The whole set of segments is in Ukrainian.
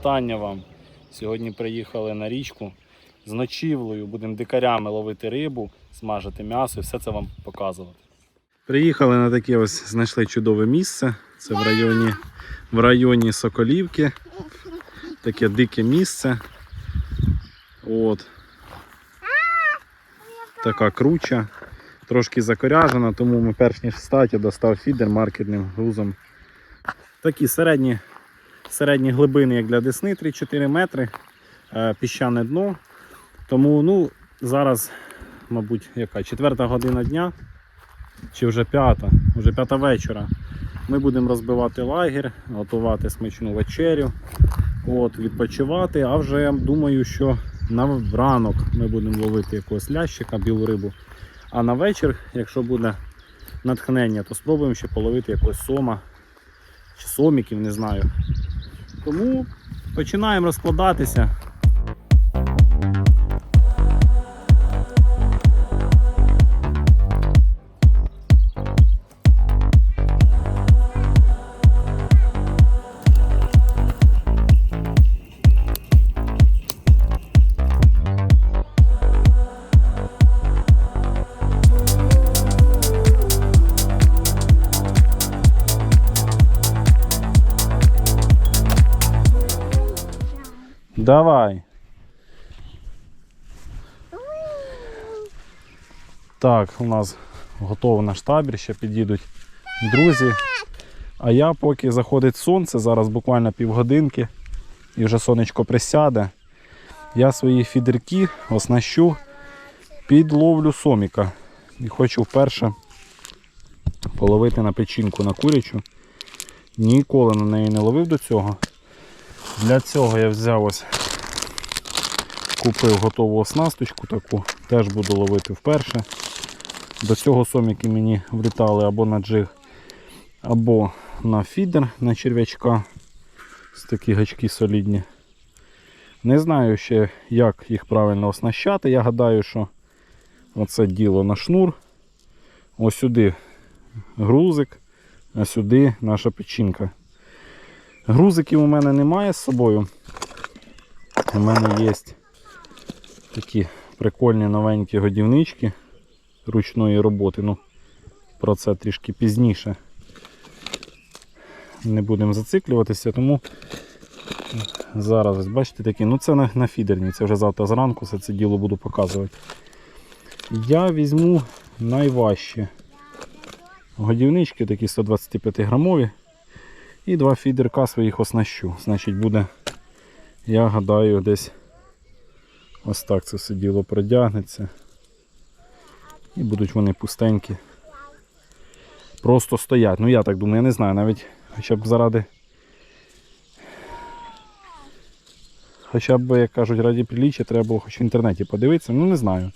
Вітання вам. Сьогодні приїхали на річку з ночівлею. Будемо дикарями ловити рибу, смажити м'ясо і все це вам показувати. Приїхали на таке ось, знайшли чудове місце. Це в районі, в районі Соколівки. Таке дике місце. От. Така круча. Трошки закоряжена, тому ми перш ніж встати, достав фідер маркетним грузом. Такі середні, середні глибини, як для десни, 3-4 метри, е, піщане дно. Тому ну, зараз, мабуть, яка четверта година дня, чи вже п'ята, вже п'ята вечора. Ми будемо розбивати лагерь, готувати смачну вечерю, от, відпочивати. А вже я думаю, що на ранок ми будемо ловити якогось лящика, білу рибу. А на вечір, якщо буде натхнення, то спробуємо ще половити якогось сома чи соміків, не знаю. Тому починаємо розкладатися. Так, у нас готовий наш табір, ще підійдуть друзі. А я поки заходить сонце, зараз буквально півгодинки і вже сонечко присяде. Я свої фідерки оснащу під ловлю соміка. І хочу вперше половити на печінку на курячу. Ніколи на неї не ловив до цього. Для цього я взяв ось, купив готову оснасточку таку, теж буду ловити вперше. До цього соміки мені влітали або на джиг, або на фідер на черв'ячка. Ось такі гачки солідні. Не знаю ще, як їх правильно оснащати. Я гадаю, що оце діло на шнур. Ось сюди грузик, а сюди наша печінка. Грузиків у мене немає з собою. У мене є такі прикольні новенькі годівнички ручної роботи. Ну, про це трішки пізніше. Не будемо зациклюватися, тому зараз ось бачите такі, ну це на, на фідерні, це вже завтра зранку все це діло буду показувати. Я візьму найважчі годівнички, такі 125 грамові. І два фідерка своїх оснащу. Значить буде, я гадаю, десь ось так це все діло продягнеться. І будуть вони пустенькі. Просто стоять. Ну я так думаю, я не знаю, навіть хоча б заради. Хоча б, як кажуть, раді приліччя треба було хоч в інтернеті подивитися, ну не знаю.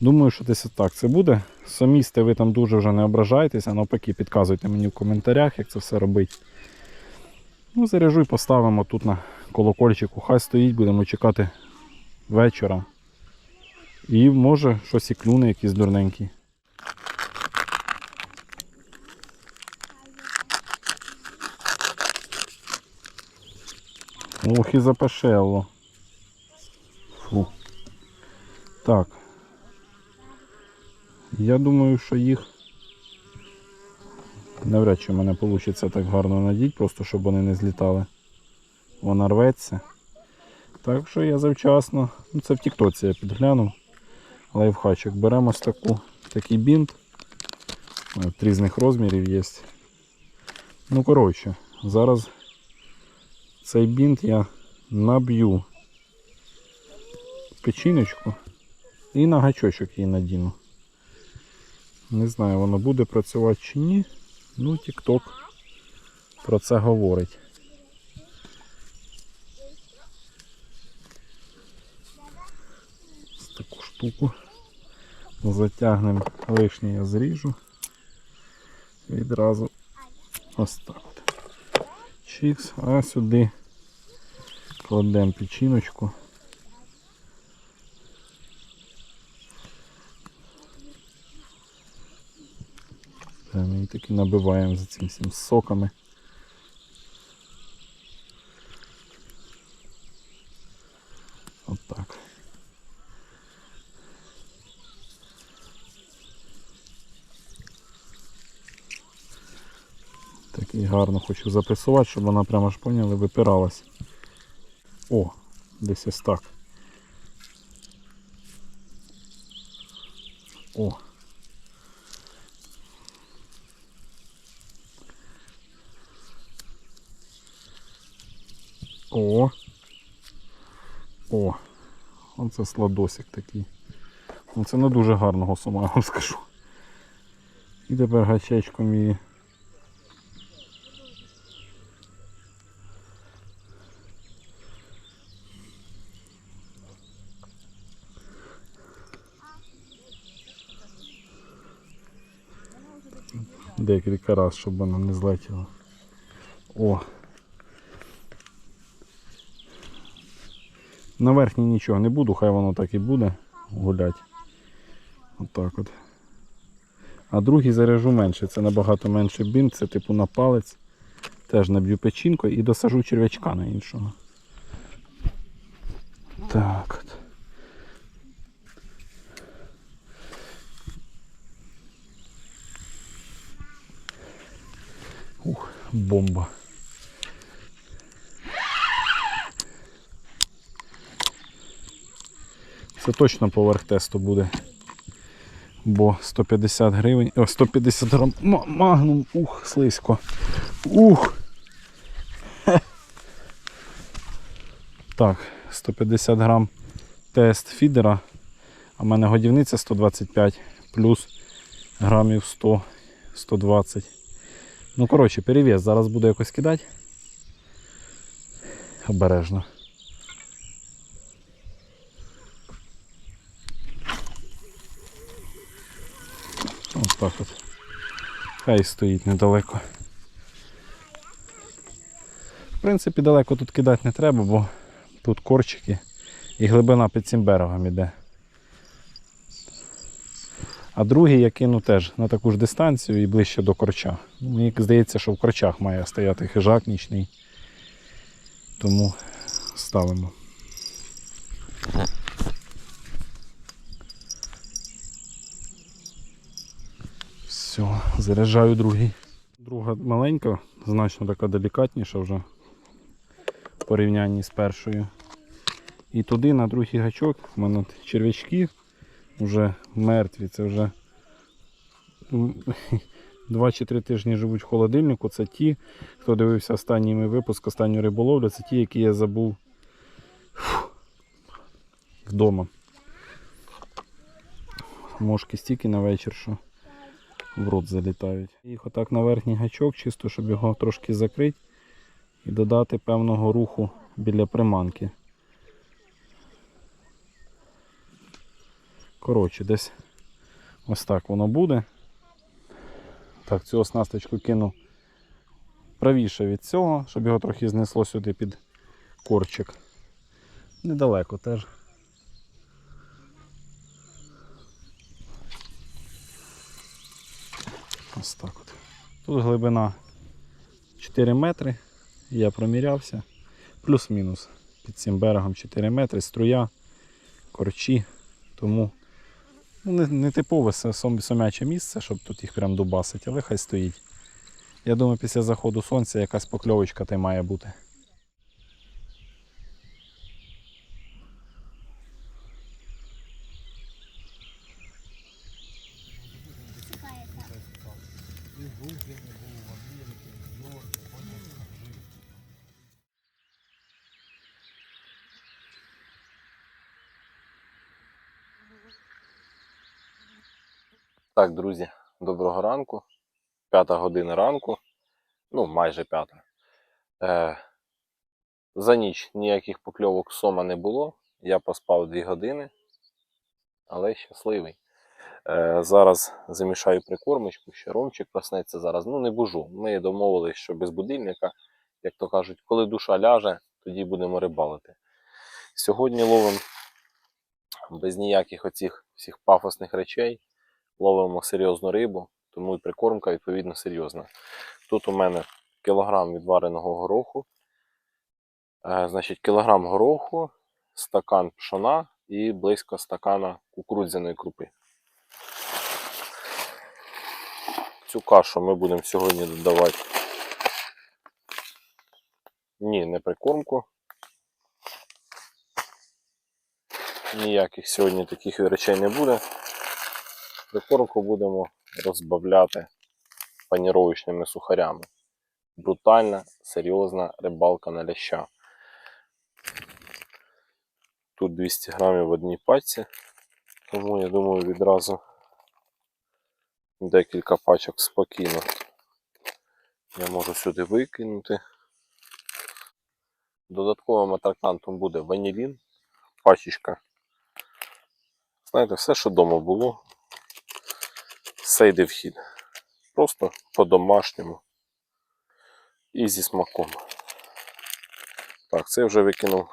Думаю, що десь так це буде. Самісти ви там дуже вже не ображайтеся, навпаки, підказуйте мені в коментарях, як це все робити. Ну, заряжу і поставимо тут на колокольчику. Хай стоїть, будемо чекати вечора. І може щось і клюне якийсь дурненький. Ох і запашело. Фу. Так. Я думаю, що їх навряд чи в мене вийде так гарно надіть, просто щоб вони не злітали. Вона рветься. Так що я завчасно, ну це в тіктоці я підглянув. Лайфхачик. Беремо ось таку, такий бінт. От різних розмірів є. Ну, коротше, зараз цей бінт я наб'ю печіночку і на гачочок її надіну. Не знаю, воно буде працювати чи ні. Ну, TikTok про це говорить. Ось таку штуку затягнемо лишнє я зріжу. Відразу ось так. Чікс, а сюди кладемо печіночку. Прямо її таки набиваємо за цим всім соками. так. Такий гарно хочу запресувати, щоб вона прямо ж поняли, випиралась. О, десь ось так. О. О. О. Оце сладосик такий. Ну це не дуже гарного сума, я вам скажу. І тепер гачечком її. Декілька разів, щоб вона не злетіла. О. На верхній нічого не буду, хай воно так і буде гулять. Отак от. А другий заряжу менше, це набагато менше бін, це типу на палець. Теж наб'ю печінкою і досажу черв'ячка на іншого. Так от. Ух, бомба. Це точно поверх тесту буде. Бо 150 гривень. О, 150 грам. Ма- Магнум. Ух, слизько. Ух. Так, 150 грам тест фідера. А в мене годівниця 125 плюс грамів 100, 120. Ну, коротше, перевес. Зараз буду якось кидати. Обережно. Ось так от. Хай стоїть недалеко. В принципі, далеко тут кидати не треба, бо тут корчики і глибина під цим берегом іде. А другий я кину теж на таку ж дистанцію і ближче до корча. Мені здається, що в корчах має стояти хижак нічний. Тому ставимо. Все, заряджаю другий. Друга маленька, значно така делікатніша вже в порівнянні з першою. І туди на другий гачок в мене черв'ячки вже мертві. Це вже м, два чи три тижні живуть в холодильнику. Це ті, хто дивився останній випуск, останню риболовлю, це ті, які я забув вдома. Мошки стільки на вечір, що в рот залітають. Їх отак на верхній гачок, чисто, щоб його трошки закрити і додати певного руху біля приманки. Коротше, десь ось так воно буде. Так, цю оснасточку кину правіше від цього, щоб його трохи знесло сюди під корчик. Недалеко теж. Ось так от. Тут глибина 4 метри. Я промірявся. Плюс-мінус. Під цим берегом 4 метри, струя, корчі. Тому ну, не, не типове сомяче місце, щоб тут їх прям дубасить, але хай стоїть. Я думаю, після заходу сонця якась покльовочка та й має бути. Так, друзі, доброго ранку. П'ята година ранку. Ну, майже п'ята. Е, за ніч ніяких покльовок сома не було. Я поспав 2 години, але щасливий. Е, зараз замішаю прикормочку, ще ромчик проснеться зараз. Ну, не бужу. Ми домовились, що без будильника, як то кажуть, коли душа ляже, тоді будемо рибалити. Сьогодні ловимо без ніяких оцих всіх пафосних речей ловимо серйозну рибу, тому і прикормка відповідно серйозна. Тут у мене кілограм відвареного гороху. Е, значить, кілограм гороху, стакан пшона і близько стакана кукурудзяної крупи. Цю кашу ми будемо сьогодні додавати. Ні, не прикормку. Ніяких сьогодні таких речей не буде. Прикормку будемо розбавляти паніровочними сухарями. Брутальна, серйозна рибалка на ляща. Тут 200 грамів в одній пачці, тому я думаю відразу декілька пачок спокійно. Я можу сюди викинути. Додатковим атрактантом буде ванілін, пачечка. Знаєте, все, що вдома було, все йде в хід. Просто по-домашньому і зі смаком. Так, це я вже викинув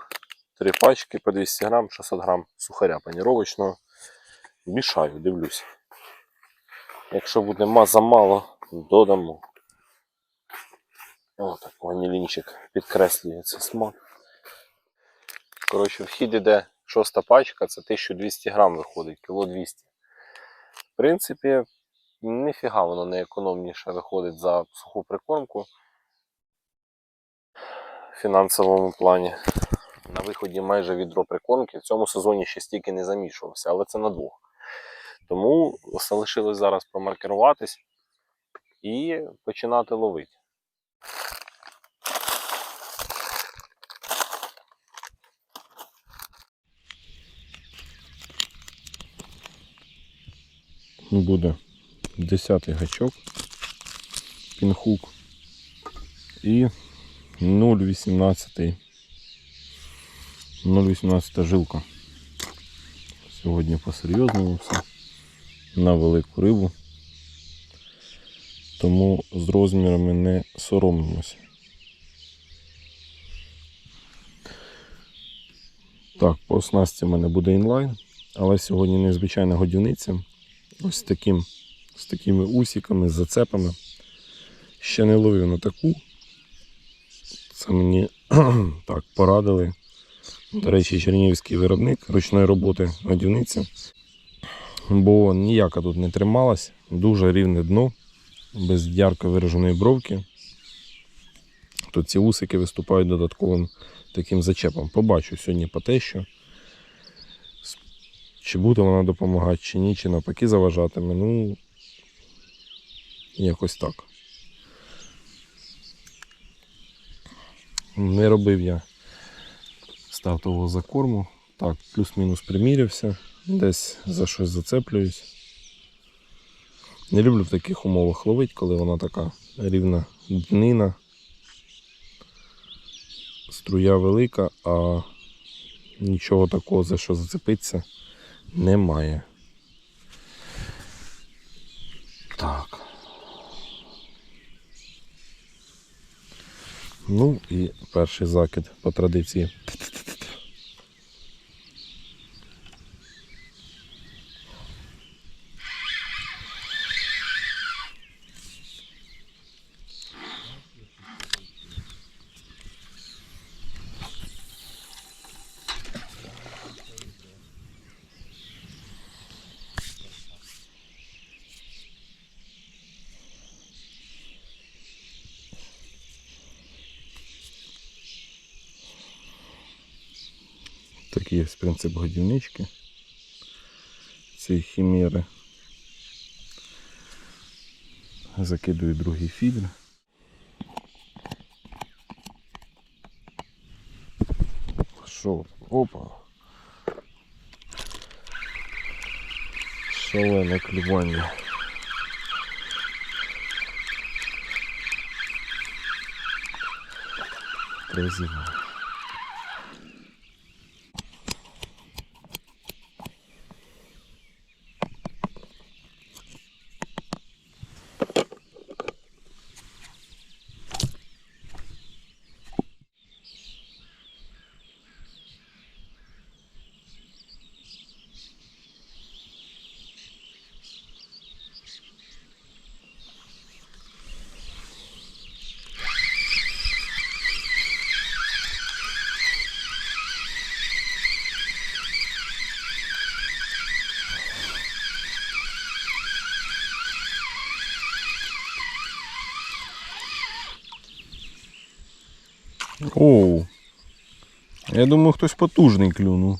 три пачки по 200 грам, 600 грам сухаря паніровочного. Мішаю, дивлюсь. Якщо буде ма- замало, додамо. О, так, ванілінчик підкреслює цей смак. Коротше, в хід іде шоста пачка, це 1200 грам виходить, кіло 200. В принципі, ніфіга воно не економніше виходить за суху прикормку в фінансовому плані. На виході майже відро прикормки. В цьому сезоні ще стільки не замішувався, але це на двох. Тому залишилось зараз промаркеруватись і починати ловити. буде 10 гачок, пінхук і 0,18 0,18 жилка. Сьогодні по-серйозному все. На велику рибу. Тому з розмірами не соромимося. Так, по оснастці в мене буде інлайн, але сьогодні незвичайна годівниця ось таким, з такими усіками, з зацепами. Ще не ловив на таку. Це мені так порадили. До речі, чернігівський виробник ручної роботи годівниця. Бо ніяка тут не трималась, дуже рівне дно, без ярко вираженої бровки. Тут ці усики виступають додатковим таким зачепом. Побачу сьогодні по те, що чи буде вона допомагати, чи ні, чи навпаки заважатиме. Ну, якось так. Не робив я стартового закорму. Так, плюс-мінус примірявся, десь за щось зацеплююсь. Не люблю в таких умовах ловити, коли вона така рівна днина. Струя велика, а нічого такого, за що зацепитися, немає. Ну і перший закид по традиції. Такий є принцип годівнички. Цієї хімери. Закидую другий фідер. Що? Опа. Шалене клювання. Красиво. Оу. Я думаю, хтось потужний клюнув.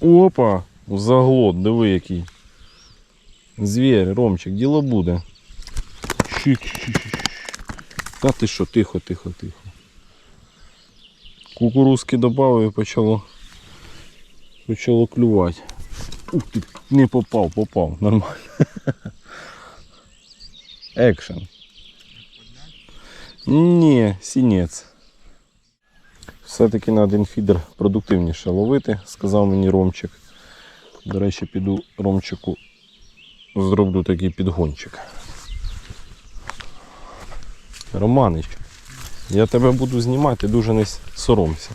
Опа! Заглот, диви який. Звір, Ромчик, діло буде. Та ти що, тихо, тихо, тихо. Кукурузки додав і почало. Почало клювати. Ух ти, не попав, попав, нормально. Екшен. Ні, сінець. Все-таки на один фідер продуктивніше ловити, сказав мені Ромчик. До речі, піду Ромчику зроблю такий підгончик. Романич, я тебе буду знімати, дуже не соромся.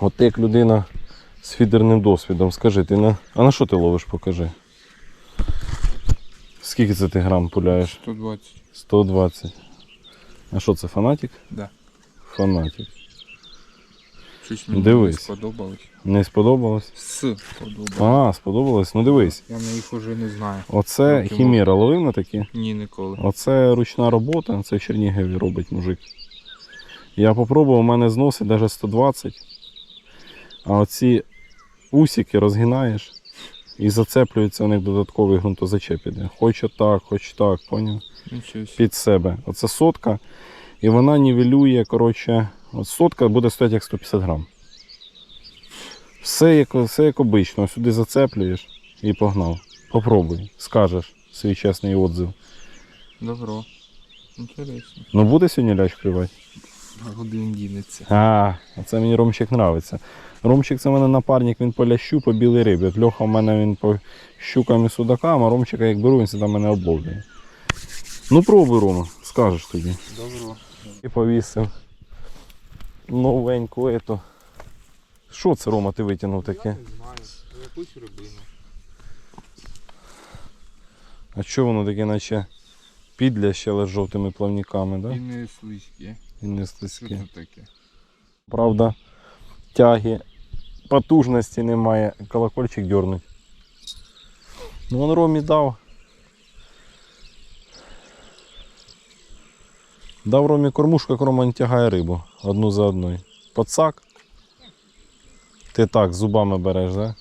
От як людина з фідерним досвідом, скажи, ти на. А на що ти ловиш, покажи? Скільки це ти грам пуляєш? 120. 120. А що це фанатик? Да. Фанатик. Щось мені Дивись. не сподобалось. Не сподобалось? С сподобалось. А, сподобалось? Ну дивись. Я на їх уже не знаю. Оце ти ловив на такі? Ні, ніколи. Оце ручна робота, це в Чернігові робить мужик. Я попробував, у мене зносить навіть 120. А оці усики розгинаєш і зацеплюється у них додатковий ґрунтозачеп іде. Хоч отак, хоч так, поняв? Під себе. Оце сотка. І вона нівелює, коротше, от сотка буде стояти як 150 грам. Все як, все як обично. Сюди зацеплюєш і погнав. Попробуй, скажеш свій чесний отзив. Добро. Інтересно. Ну буде сьогодні лящ клювати? А куди він дінеться? А, це мені Ромчик нравиться. Ромчик це в мене напарник, він по лящу, по білій рибі. От Льоха в мене він по щукам і судакам, а Ромчика як беру, він сюди мене обловлює. Ну пробуй, Рома, скажеш тоді. Добро. І повісив новеньку ету. Що це, Рома, ти витягнув таке? знаю. Якусь рибину. А що воно таке, наче підляще, але з жовтими плавниками, да? І не слизьке. І не таке? Правда, тяги, потужності немає, колокольчик дернуть. Ну он Ромі дав. Дав Ромі кормушку, як Рома тягає рибу одну за одною. Пацак. Ти так зубами береш, да?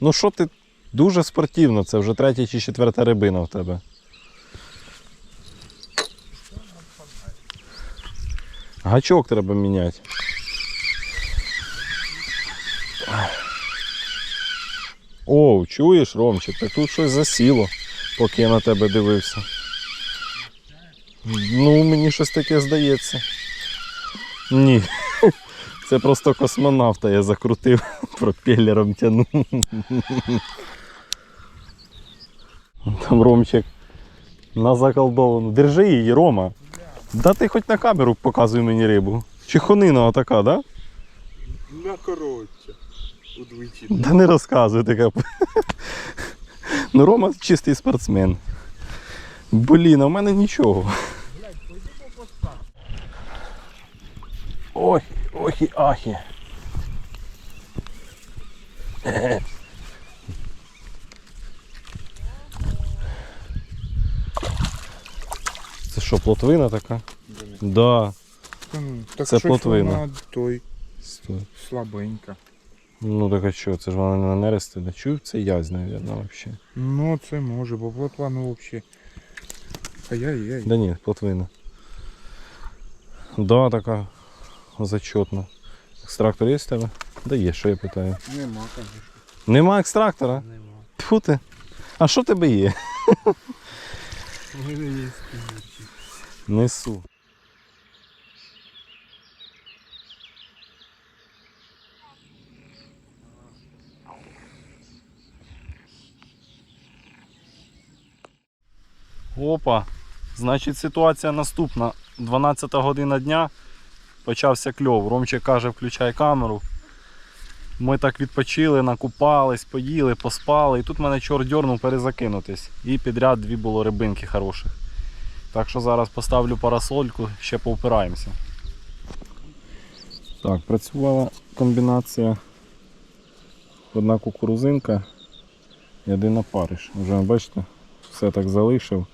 Ну що ти дуже спортивно, це вже третя чи четверта рибина в тебе. Гачок треба міняти. О, чуєш, Ромчик, так тут щось засіло, поки я на тебе дивився. Ну, мені щось таке здається. Ні. Це просто космонавта я закрутив, пропелером тянув. Там Ромчик на заколдовану. Держи її, Рома. Да ти хоч на камеру показуй мені рибу. Чихонина отака, да? На коротше. Удвічі. Да не розказуй таке. Ну, Рома чистий спортсмен. Блін, а в мене нічого. Ой, ой і ахі. Це що, плотвина така? Да. Так Це щось плотвина. вона той Стой. слабенька. Ну так а що, це ж вона не на нерести, да чув, це язь, мабуть, взагалі. Ну, це може, бо плотва ну взагалі. Ай-яй-яй. Да ні, плотвина. Да, така зачетна. Екстрактор є в тебе? Да є, що я питаю. Нема, звісно. Нема екстрактора? Нема. Тьфу ти. А що в тебе є? У мене є спінерчик. Несу. Опа. Значить ситуація наступна. 12 година дня. Почався кльов. Ромчик каже, включай камеру. Ми так відпочили, накупались, поїли, поспали. І тут мене чорт дьорнув перезакинутись. І підряд дві було рибинки хороших. Так що зараз поставлю парасольку, ще поупираємося. Так, працювала комбінація одна кукурузинка і один опариш. Вже бачите, все так залишив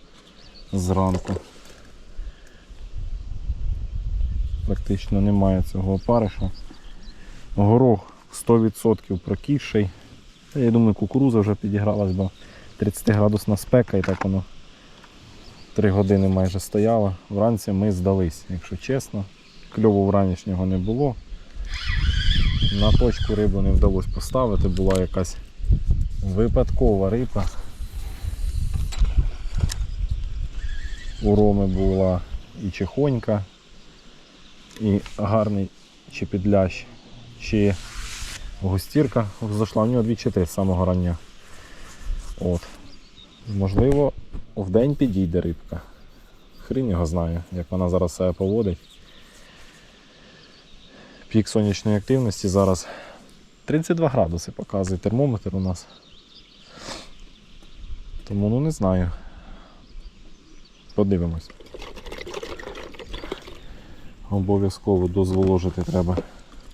зранку. Практично немає цього опариша. Горох 100% проківший. Я думаю, кукуруза вже підігралась, бо 30 градусна спека і так воно 3 години майже стояло. Вранці ми здались, якщо чесно. Кльову вранішнього не було. На точку рибу не вдалося поставити, була якась випадкова риба. У Роми була і чехонька, і гарний чи чи густірка зайшла. В нього дві чити з самого рання. От. Можливо, в день підійде рибка. Хрін його знає, як вона зараз себе поводить. Пік сонячної активності зараз 32 градуси показує термометр у нас. Тому ну не знаю. Подивимось. Обов'язково дозволожити треба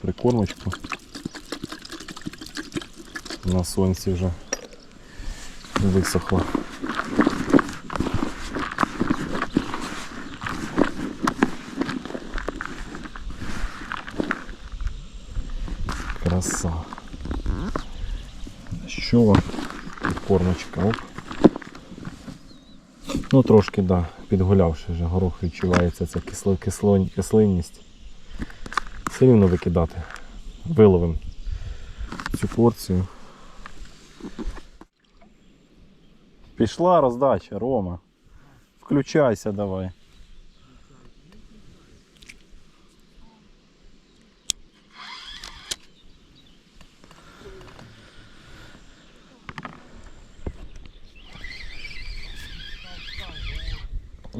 прикормочку. На сонці вже висохло. Ну трошки, да, підгулявши вже горох відчувається ця кисло, кисло, кислинність. Все рівно викидати. Виловим цю порцію. Пішла роздача, Рома. Включайся давай.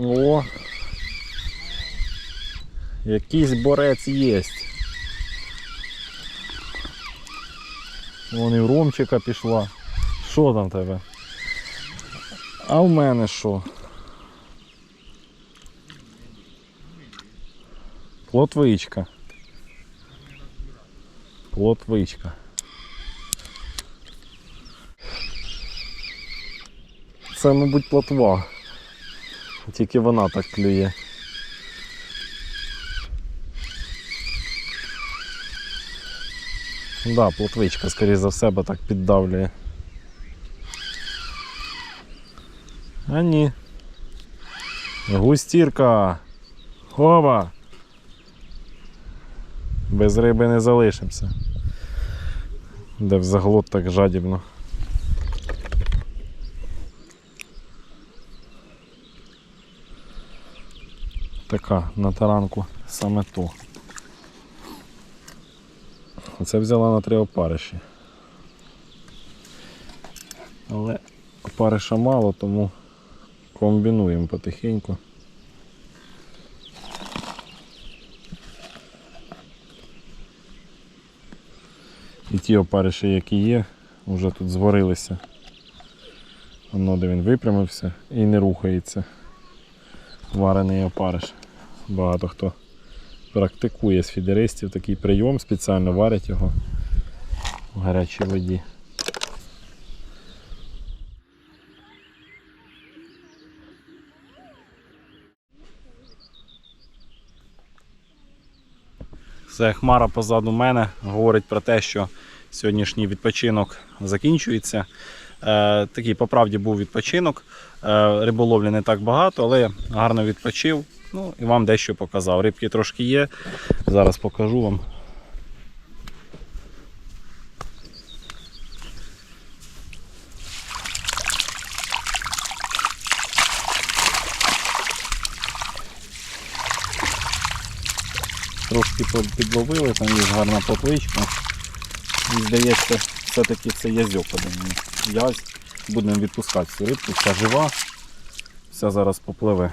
О! Якийсь борець є. Вон і в Ромчика пішла. Що там в тебе? А в мене що? Плотвичка. Плотвичка. Це, мабуть, плотва. Тільки вона так клює. Да, плотвичка, скоріше за все, так піддавлює. А ні. Густірка. Хова. Без риби не залишимося. Де в заглот так жадібно. Така на таранку саме то. Оце взяла на три опариші. Але опариша мало, тому комбінуємо потихеньку. І ті опариші, які є, вже тут зварилися. Воно де він випрямився і не рухається. Варений опариш. Багато хто практикує з фідеристів такий прийом, спеціально варять його в гарячій воді. Це хмара позаду мене говорить про те, що сьогоднішній відпочинок закінчується. Е, такий по правді був відпочинок. Е, риболовлі не так багато, але я гарно відпочив. Ну і вам дещо показав. Рибки трошки є. Зараз покажу вам. Трошки підловили, там є гарна попличка. І здається, все-таки це язьок один. Язь. Будемо відпускати цю рибку, вся жива, вся зараз попливе.